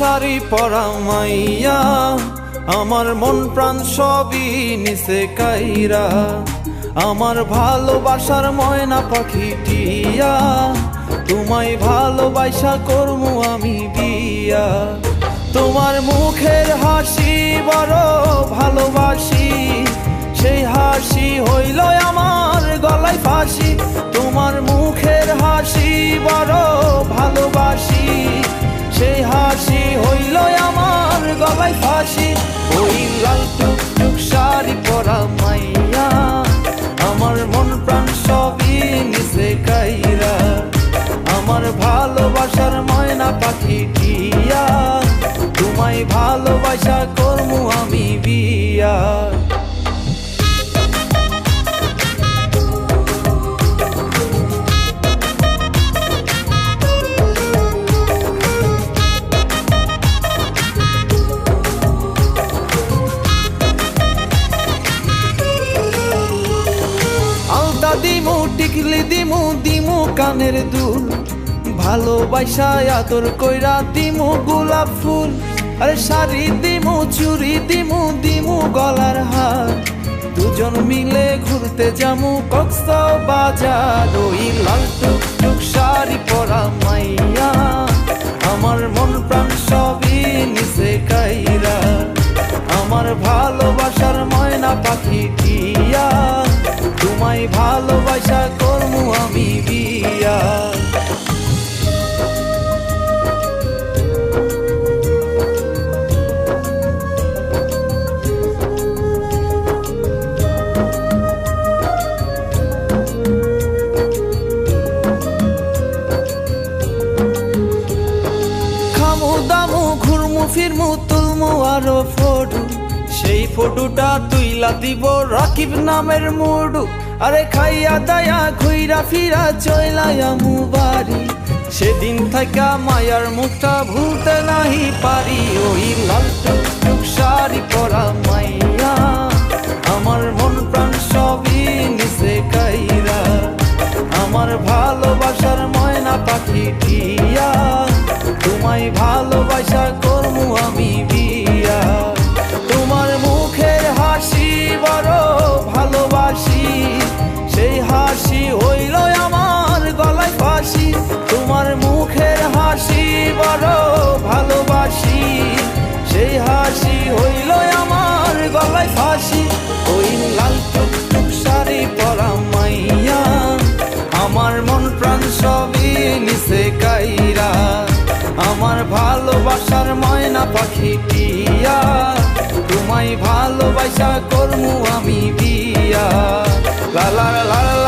পরা মাইয়া, আমার মন প্রাণ সবই নিচে কাইরা। আমার ভালোবাসার ময়না পাখি টিয়া, তোমায় ভালোবাসা করমু আমি বিয়া। তোমার মুখের হাসি বড় ভালোবাসি, সেই হাসি হইল আমার গলায় ফাঁসি। তোমার মুখের হাসি বড় প্রাণ সবই নিচে কাইরা। আমার ভালোবাসার ময়না পাখি টিয়া তোমায় ভালোবাসা দিমু, টিকলি দিমু দিমু কানের দুল। কইরা দিমু গোলাপ ফুল। আরে শাড়ি দিমু চুরি দিমু দিমু গলার হার। দুজন মিলে ঘুরতে যামু কক্সা বাজার ওই লাল টুক টুক শাড়ি পরা মাইয়া। আমার মন প্রাণ সবই নিচে ঘুরমু ফিরমু তুলমু আরও ফটো সেই ফটোটা তুইলা দিব রাকিব নামের মুডু। আরে খাইয়া দায়া ঘুইরা ফিরা চইলায়ামু বাড়ি। সেদিন থাকা মায়ার মুখটা ভুলতে নাহি পারি। ওই লাল শাড়ি পরা মাইয়া, আমার মন প্রাণ সবই নিচে কাইরা। আমার ভালোবাসার ময়না পাখি টিয়া, তোমায় ভালোবাসা গলায় ফাঁসি। ওই লাল টুকটুক শাড়ি পরা মাইয়া। আমার মন প্রাণ সবই নিচে কাইরা। আমার ভালোবাসার ময়না পাখি টিয়া। তোমায় ভালোবাসা করমু আমি বিয়া। লালা লালা